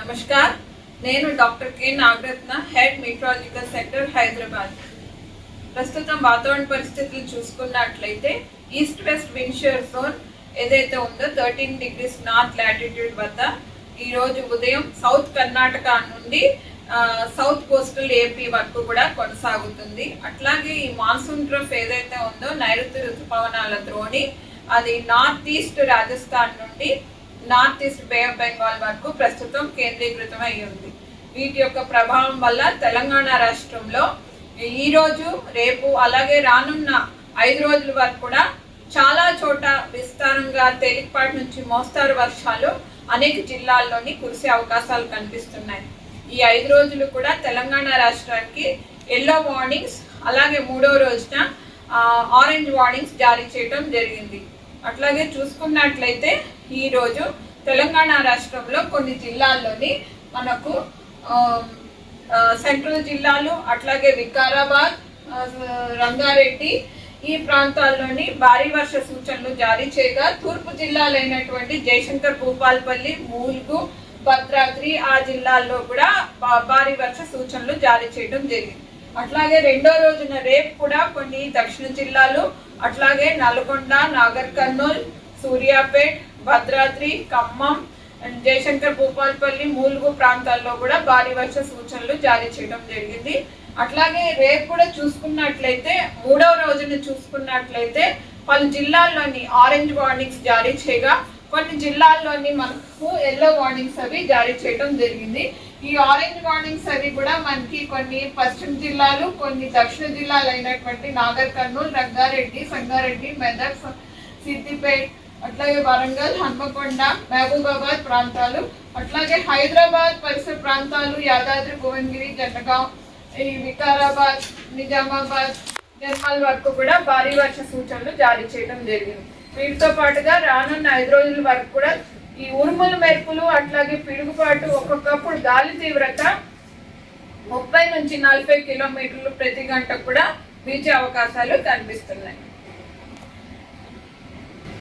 నమస్కార్. నేను doctor K. Nagaratna head meteorological centre Hyderabad. ప్రస్తుతం వాతావరణ పరిస్థితులు చూసుకున్నట్లయితే ఈస్ట్ వెస్ట్ విండ్షియర్ జోన్ ఏదైతే ఉందో థర్టీన్ డిగ్రీస్ నార్త్ లాటిట్యూడ్ వద్ద ఈరోజు ఉదయం సౌత్ కర్ణాటక నుండి సౌత్ కోస్టల్ ఏపీ వరకు కూడా కొనసాగుతుంది. అట్లాగే ఈ మాన్సూన్ ట్రఫ్ ఏదైతే ఉందో నైరుతి ఋతుపవనాల ద్రోణి అది నార్త్ ఈస్ట్ రాజస్థాన్ నుండి north east bay of Bengal వరకు ప్రస్తుతం కేంద్రీకృతం అయి ఉంది. వీటి యొక్క ప్రభావం వల్ల తెలంగాణ రాష్ట్రంలో ఈ రోజు రేపు అలాగే రానున్న ఐదు రోజుల వరకు కూడా చాలా చోట విస్తారంగా తేలికపాటి నుంచి మోస్తారు వర్షాలు అనేక జిల్లాల్లోని కురిసే అవకాశాలు కనిపిస్తున్నాయి. ఈ ఐదు రోజులు కూడా తెలంగాణ రాష్ట్రానికి ఎల్లో వార్నింగ్స్ అలాగే మూడో రోజున ఆరెంజ్ వార్నింగ్స్ జారీ చేయడం జరిగింది. అట్లాగే చూసుకున్నట్లయితే ఈరోజు తెలంగాణ రాష్ట్రంలో కొన్ని జిల్లాల్లోని మనకు సెంట్రల్ జిల్లాలు అట్లాగే వికారాబాద్ రంగారెడ్డి ఈ ప్రాంతాల్లోని భారీ వర్ష సూచనలు జారీ చేయగా తూర్పు జిల్లాలైనటువంటి జయశంకర్ భూపాల్పల్లి మూల్గు భద్రాద్రి ఆ జిల్లాల్లో కూడా భారీ వర్ష సూచనలు జారీ చేయడం జరిగింది. అట్లాగే రెండో రోజున రేపు కూడా కొన్ని దక్షిణ జిల్లాలు అట్లాగే నల్గొండ నాగర్ కర్నూల్ సూర్యాపేట్ భద్రాద్రి ఖమ్మం అండ్ జయశంకర్ భూపాల్పల్లి మూలుగు ప్రాంతాల్లో కూడా భారీ వర్ష సూచనలు జారీ చేయడం జరిగింది. అట్లాగే రేపు కూడా చూసుకున్నట్లయితే మూడవ రోజున చూసుకున్నట్లయితే పలు జిల్లాల్లోని ఆరెంజ్ వార్నింగ్స్ జారీ చేయగా కొన్ని జిల్లాల్లోని మనకు ఎల్లో వార్నింగ్స్ అవి జారీ చేయడం జరిగింది. ఈ ఆరెంజ్ వార్నింగ్స్ అవి కూడా మనకి కొన్ని పశ్చిమ జిల్లాలు కొన్ని దక్షిణ జిల్లాలు అయినటువంటి నాగర్ కర్నూలు రంగారెడ్డి సంగారెడ్డి మెదక్ సిద్దిపేట్ అట్లాగే వరంగల్ హన్మకొండ మహబూబాబాద్ ప్రాంతాలు అట్లాగే హైదరాబాద్ పరిసర ప్రాంతాలు యాదాద్రి భువనగిరి జటగాం ఈ వికారాబాద్ నిజామాబాద్ నిర్మల్ వరకు కూడా భారీ వర్ష సూచనలు జారీ చేయడం జరిగింది. వీటితో పాటుగా రానున్న ఐదు రోజుల వరకు కూడా ఈ ఉరుముల మెరుపులు అట్లాగే పిడుగుపాటు ఒక్కొక్కప్పుడు గాలి తీవ్రత ముప్పై నుంచి నలభై కిలోమీటర్లు ప్రతి గంట కూడా వీచే అవకాశాలు కనిపిస్తున్నాయి.